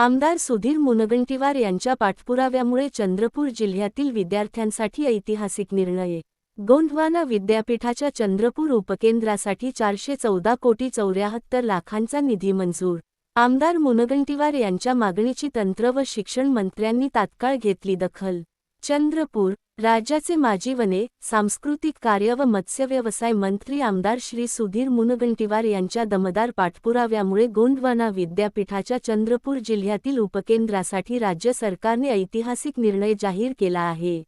आमदार सुधीर मुनगंटीवार यांच्या पाठपुराव्यामुळे चंद्रपूर जिल्ह्यातील विद्यार्थ्यांसाठी ऐतिहासिक निर्णय. गोंडवाना विद्यापीठाच्या चंद्रपूर उपकेंद्रासाठी चारशे चौदा कोटी चौऱ्याहत्तर लाखांचा निधी मंजूर. आमदार मुनगंटीवार यांच्या मागणीची तंत्र व शिक्षण मंत्र्यांनी तात्काळ घेतली दखल. चंद्रपूर राज्याचे माजी वने सांस्कृतिक कार्य व मत्स्यव्यवसाय मंत्री आमदार श्री सुधीर मुनगंटीवार यांच्या दमदार पाठपुराव्यामुळे गोंडवाना विद्यापीठाच्या चंद्रपूर जिल्ह्यातील उपकेंद्रासाठी राज्य सरकारने ऐतिहासिक निर्णय जाहीर केला आहे.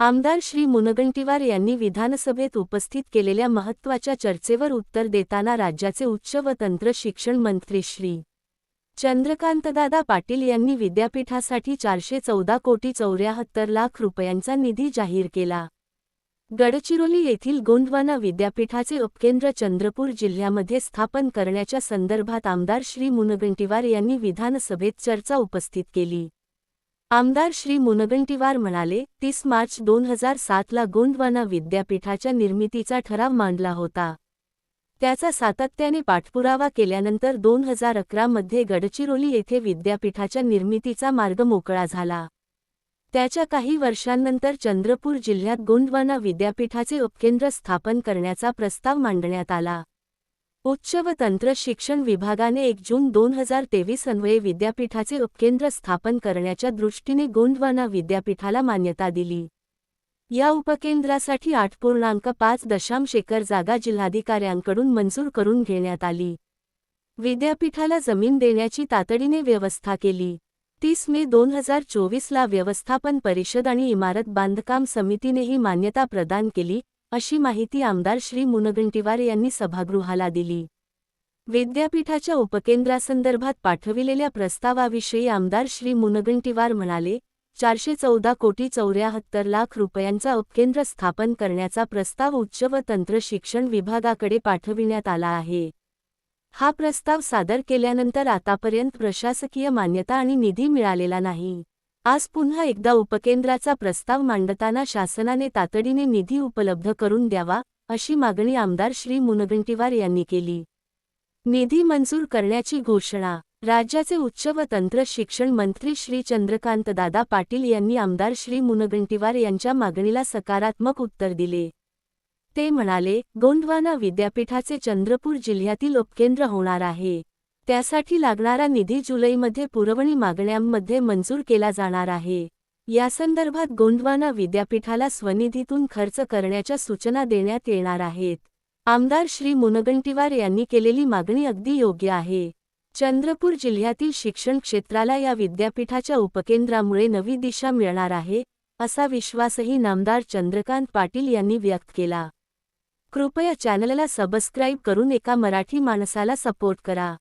आमदार श्री मुनगंटीवार यांनी विधानसभेत उपस्थित केलेल्या महत्त्वाच्या चर्चेवर उत्तर देताना राज्याचे उच्च व तंत्र शिक्षण मंत्री श्री चंद्रकांतदादा पाटील यांनी विद्यापीठासाठी चारशे चौदा कोटी चौऱ्याहत्तर लाख रुपयांचा निधी जाहीर केला. गडचिरोली येथील गोंडवाना विद्यापीठाचे उपकेंद्र चंद्रपूर जिल्ह्यामध्ये स्थापन करण्याच्या संदर्भात आमदार श्री मुनगंटीवार यांनी विधानसभेत चर्चा उपस्थित केली. आमदार श्री मुनगंटीवार म्हणाले तीस मार्च दोन हजार सातला गोंडवाना विद्यापीठाच्या निर्मितीचा ठराव मांडला होता. त्याचा सातत्याने पाठपुरावा केल्यानंतर दोन हजार अकरामध्ये गडचिरोली येथे विद्यापीठाच्या निर्मितीचा मार्ग मोकळा झाला. त्याच्या काही वर्षांनंतर चंद्रपूर जिल्ह्यात गोंडवाना विद्यापीठाचे उपकेंद्र स्थापन करण्याचा प्रस्ताव मांडण्यात आला. उच्च व तंत्र शिक्षण विभागाने एक जून दोन हजार तेवीस अन्वये विद्यापीठाचे उपकेंद्र स्थापन करण्याच्या दृष्टीने गोंडवाना विद्यापीठाला मान्यता दिली. या उपकेंद्रासाठी आठ पूर्णांक पाच दशांश एकर जागा जिल्हाधिकाऱ्यांकडून मंजूर करून घेण्यात आली. विद्यापीठाला जमीन देण्याची तातडीने व्यवस्था केली. तीस मे दोन हजार चोवीसला व्यवस्थापन परिषद आणि इमारत बांधकाम समितीनेही मान्यता प्रदान केली अशी माहिती आमदार श्री मुनगंटीवार यांनी सभागृहाला दिली. विद्यापीठाच्या उपकेंद्रासंदर्भात पाठविलेल्या प्रस्तावाविषयी आमदार श्री मुनगंटीवार म्हणाले चारशे चौदा कोटी चौऱ्याहत्तर लाख रुपयांचा उपकेंद्र स्थापन करण्याचा प्रस्ताव उच्च व तंत्र शिक्षण विभागाकडे पाठविण्यात आला आहे. हा प्रस्ताव सादर केल्यानंतर आतापर्यंत प्रशासकीय मान्यता आणि निधी मिळालेला नाही. आज पुन्हा एकदा उपकेंद्राचा प्रस्ताव मांडताना शासनाने तातडीने निधी उपलब्ध करून द्यावा अशी मागणी आमदार श्री मुनगंटीवार यांनी केली. निधी मंजूर करण्याची घोषणा राज्याचे उच्च व तंत्र शिक्षण मंत्री श्री चंद्रकांतदादा पाटील यांनी आमदार श्री मुनगंटीवार यांच्या मागणीला सकारात्मक उत्तर दिले. ते म्हणाले गोंडवाना विद्यापीठाचे चंद्रपूर जिल्ह्यातील उपकेंद्र होणार आहे. त्यासाठी लागणारा निधी जुलैमध्ये पुरवणी मागण्यांमध्ये मंजूर केला जाणार आहे. यासंदर्भात गोंडवाना विद्यापीठाला स्वनिधीतून खर्च करण्याच्या सूचना देण्यात येणार आहेत. आमदार श्री मुनगंटीवार यांनी केलेली मागणी अगदी योग्य आहे. चंद्रपूर जिल्ह्यातील शिक्षण क्षेत्राला या विद्यापीठाच्या उपकेंद्रामुळे नवी दिशा मिळणार आहे असा विश्वासही नामदार चंद्रकांत पाटील यांनी व्यक्त केला. कृपया चॅनलला सबस्क्राईब करून एका मराठी माणसाला सपोर्ट करा.